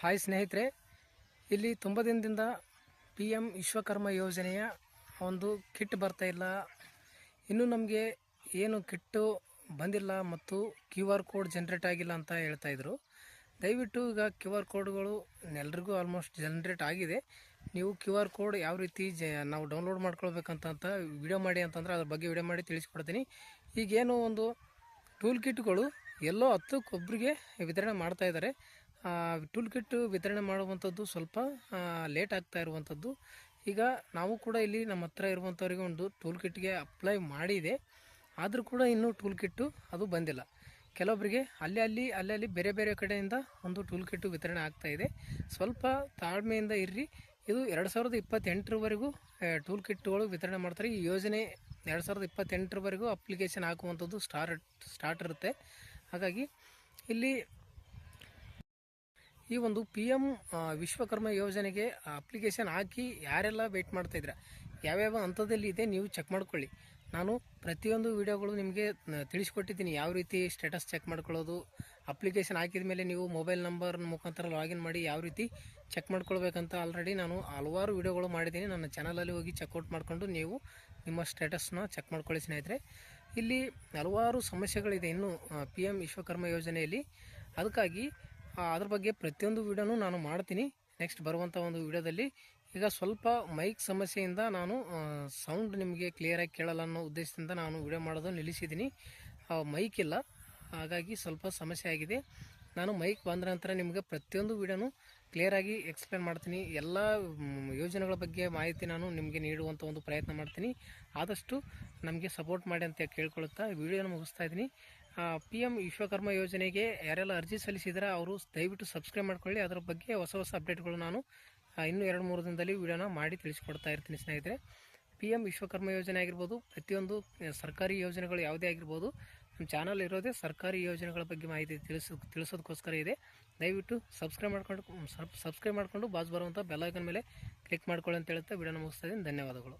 Hi ಸ್ನೇಹಿತರೆ, ಇಲ್ಲಿ ತುಂಬ ದಿನದಿಂದ ಪಿ ಎಂ ವಿಶ್ವಕರ್ಮ ಯೋಜನೆಯ ಒಂದು ಕಿಟ್ ಬರ್ತಾ ಇಲ್ಲ. ಇನ್ನೂ ನಮಗೆ ಏನು ಕಿಟ್ಟು ಬಂದಿಲ್ಲ ಮತ್ತು ಕ್ಯೂ ಆರ್ ಕೋಡ್ ಜನ್ರೇಟ್ ಆಗಿಲ್ಲ ಅಂತ ಹೇಳ್ತಾಯಿದ್ರು ದಯವಿಟ್ಟು ಈಗ ಕ್ಯೂ ಆರ್ ಕೋಡ್ಗಳು ಎಲ್ರಿಗೂ ಆಲ್ಮೋಸ್ಟ್ ಜನ್ರೇಟ್ ಆಗಿದೆ. ನೀವು ಕ್ಯೂ ಆರ್ ಕೋಡ್ ಯಾವ ರೀತಿ ಜ, ನಾವು ಡೌನ್ಲೋಡ್ ಮಾಡ್ಕೊಳ್ಬೇಕಂತ ವಿಡಿಯೋ ಮಾಡಿ ಅಂತಂದ್ರೆ ಅದ್ರ ಬಗ್ಗೆ ವಿಡಿಯೋ ಮಾಡಿ ತಿಳಿಸ್ಕೊಡ್ತೀನಿ. ಈಗೇನು ಒಂದು ಟೂಲ್ ಕಿಟ್ಗಳು ಎಲ್ಲೋ ಹತ್ತಕ್ಕೊಬ್ಬರಿಗೆ ವಿತರಣೆ ಮಾಡ್ತಾ ಇದ್ದಾರೆ ಟೂಲ್ ಕಿಟ್ ವಿತರಣೆ ಮಾಡುವಂಥದ್ದು ಸ್ವಲ್ಪ ಲೇಟ್ ಆಗ್ತಾ ಇರುವಂಥದ್ದು. ಈಗ ನಾವು ಕೂಡ ಇಲ್ಲಿ ನಮ್ಮ ಹತ್ರ ಇರುವಂಥವ್ರಿಗೆ ಒಂದು ಟೂಲ್ ಕಿಟ್ಗೆ ಅಪ್ಲೈ ಮಾಡಿದೆ. ಆದರೂ ಕೂಡ ಇನ್ನೂ ಟೂಲ್ ಕಿಟ್ಟು ಅದು ಬಂದಿಲ್ಲ. ಕೆಲವೊಬ್ಬರಿಗೆ ಅಲ್ಲಿ ಅಲ್ಲಿ ಅಲ್ಲಿ ಬೇರೆ ಬೇರೆ ಕಡೆಯಿಂದ ಒಂದು ಟೂಲ್ ಕಿಟ್ಟು ವಿತರಣೆ ಆಗ್ತಾ ಇದೆ. ಸ್ವಲ್ಪ ತಾಳ್ಮೆಯಿಂದ ಇರ್ರಿ. ಇದು ಎರಡು ಸಾವಿರದ ಇಪ್ಪತ್ತೆಂಟರವರೆಗೂ ಟೂಲ್ ಕಿಟ್ಗಳು ವಿತರಣೆ ಮಾಡ್ತಾರೆ. ಈ ಯೋಜನೆ ಎರಡು ಸಾವಿರದ ಇಪ್ಪತ್ತೆಂಟರವರೆಗೂ ಅಪ್ಲಿಕೇಶನ್ ಹಾಕುವಂಥದ್ದು ಸ್ಟಾರ್ಟ್ ಸ್ಟಾರ್ಟ್ ಇರುತ್ತೆ. ಹಾಗಾಗಿ ಇಲ್ಲಿ ಈ ಒಂದು ಪಿ ಎಂ ವಿಶ್ವಕರ್ಮ ಯೋಜನೆಗೆ ಅಪ್ಲಿಕೇಶನ್ ಹಾಕಿ ಯಾರೆಲ್ಲ ವೆಯ್ಟ್ ಮಾಡ್ತಾಯಿದ್ರೆ ಯಾವ್ಯಾವ ಹಂತದಲ್ಲಿ ಇದೆ ನೀವು ಚೆಕ್ ಮಾಡ್ಕೊಳ್ಳಿ. ನಾನು ಪ್ರತಿಯೊಂದು ವಿಡಿಯೋಗಳು ನಿಮಗೆ ತಿಳಿಸ್ಕೊಟ್ಟಿದ್ದೀನಿ. ಯಾವ ರೀತಿ ಸ್ಟೇಟಸ್ ಚೆಕ್ ಮಾಡ್ಕೊಳ್ಳೋದು ಅಪ್ಲಿಕೇಶನ್ ಹಾಕಿದ ಮೇಲೆ ನೀವು ಮೊಬೈಲ್ ನಂಬರ್ ಮುಖಾಂತರ ಲಾಗಿನ್ ಮಾಡಿ ಯಾವ ರೀತಿ ಚೆಕ್ ಮಾಡ್ಕೊಳ್ಬೇಕಂತ ಆಲ್ರೆಡಿ ನಾನು ಹಲವಾರು ವಿಡಿಯೋಗಳು ಮಾಡಿದ್ದೀನಿ. ನನ್ನ ಚಾನಲಲ್ಲಿ ಹೋಗಿ ಚೆಕ್ಔಟ್ ಮಾಡಿಕೊಂಡು ನೀವು ನಿಮ್ಮ ಸ್ಟೇಟಸ್ನ ಚೆಕ್ ಮಾಡ್ಕೊಳ್ಳಿ ಸ್ನೇಹಿತರೆ. ಇಲ್ಲಿ ಹಲವಾರು ಸಮಸ್ಯೆಗಳಿದೆ. ಇನ್ನು ಪಿ ಎಂ ವಿಶ್ವಕರ್ಮ ಯೋಜನೆಯಲ್ಲಿ. ಅದಕ್ಕಾಗಿ ಅದ್ರ ಬಗ್ಗೆ ಪ್ರತಿಯೊಂದು ವಿಡಿಯೋನು ನಾನು ಮಾಡ್ತೀನಿ. ನೆಕ್ಸ್ಟ್ ಬರುವಂಥ ಒಂದು ವಿಡಿಯೋದಲ್ಲಿ. ಈಗ ಸ್ವಲ್ಪ ಮೈಕ್ ಸಮಸ್ಯೆಯಿಂದ ನಾನು ಸೌಂಡ್ ನಿಮಗೆ ಕ್ಲಿಯರಾಗಿ ಕೇಳಲ್ಲ ಅನ್ನೋ ಉದ್ದೇಶದಿಂದ ನಾನು ವಿಡಿಯೋ ಮಾಡೋದು ನಿಲ್ಲಿಸಿದ್ದೀನಿ. ಮೈಕ್ ಇಲ್ಲ. ಹಾಗಾಗಿ ಸ್ವಲ್ಪ ಸಮಸ್ಯೆ ಆಗಿದೆ. ನಾನು ಮೈಕ್ ಬಂದ ನಂತರ ನಿಮಗೆ ಪ್ರತಿಯೊಂದು ವಿಡಿಯೋನು ಕ್ಲಿಯರಾಗಿ ಎಕ್ಸ್ಪ್ಲೇನ್ ಮಾಡ್ತೀನಿ. ಎಲ್ಲ ಯೋಜನೆಗಳ ಬಗ್ಗೆ ಮಾಹಿತಿ ನಾನು ನಿಮಗೆ ನೀಡುವಂಥ ಒಂದು ಪ್ರಯತ್ನ ಮಾಡ್ತೀನಿ. ಆದಷ್ಟು ನಮಗೆ ಸಪೋರ್ಟ್ ಮಾಡಿ ಅಂತ ಕೇಳ್ಕೊಳುತ್ತಾ ವಿಡಿಯೋನ ಮುಗಿಸ್ತಾ ಇದ್ದೀನಿ. ಪಿ ಎಂ ವಿಶ್ವಕರ್ಮ ಯೋಜನೆಗೆ ಯಾರೆಲ್ಲ ಅರ್ಜಿ ಸಲ್ಲಿಸಿದರೆ ಅವರು ದಯವಿಟ್ಟು ಸಬ್ಸ್ಕ್ರೈಬ್ ಮಾಡ್ಕೊಳ್ಳಿ. ಅದರ ಬಗ್ಗೆ ಹೊಸ ಹೊಸ ಅಪ್ಡೇಟ್ಗಳು ನಾನು ಇನ್ನೂ ಎರಡು ಮೂರು ದಿನದಲ್ಲಿ ವಿಡಿಯೋನ ಮಾಡಿ ತಿಳಿಸ್ಕೊಡ್ತಾ ಇರ್ತೀನಿ ಸ್ನೇಹಿತರೆ. ಪಿ ಎಂ ವಿಶ್ವಕರ್ಮ ಯೋಜನೆ ಆಗಿರ್ಬೋದು, ಪ್ರತಿಯೊಂದು ಸರ್ಕಾರಿ ಯೋಜನೆಗಳು ಯಾವುದೇ ಆಗಿರ್ಬೋದು, ನಮ್ಮ ಚಾನಲ್ ಇರೋದೇ ಸರ್ಕಾರಿ ಯೋಜನೆಗಳ ಬಗ್ಗೆ ಮಾಹಿತಿ ತಿಳಿಸೋ, ತಿಳಿಸೋದಕ್ಕೋಸ್ಕರ ಇದೆ. ದಯವಿಟ್ಟು ಸಬ್ಸ್ಕ್ರೈಬ್ ಮಾಡ್ಕೊಂಡು ಸಬ್ಸ್ಕ್ರೈಬ್ ಮಾಡಿಕೊಂಡು ಬಾಸ್ ಬರುವಂಥ ಬೆಲ್ಲೈಕನ್ ಮೇಲೆ ಕ್ಲಿಕ್ ಮಾಡ್ಕೊಳ್ಳಿ ಅಂತ ಹೇಳುತ್ತಾ ವಿಡಿಯೋನ ಮುಗಿಸ್ತಾ ಇದ್ದೀನಿ. ಧನ್ಯವಾದಗಳು.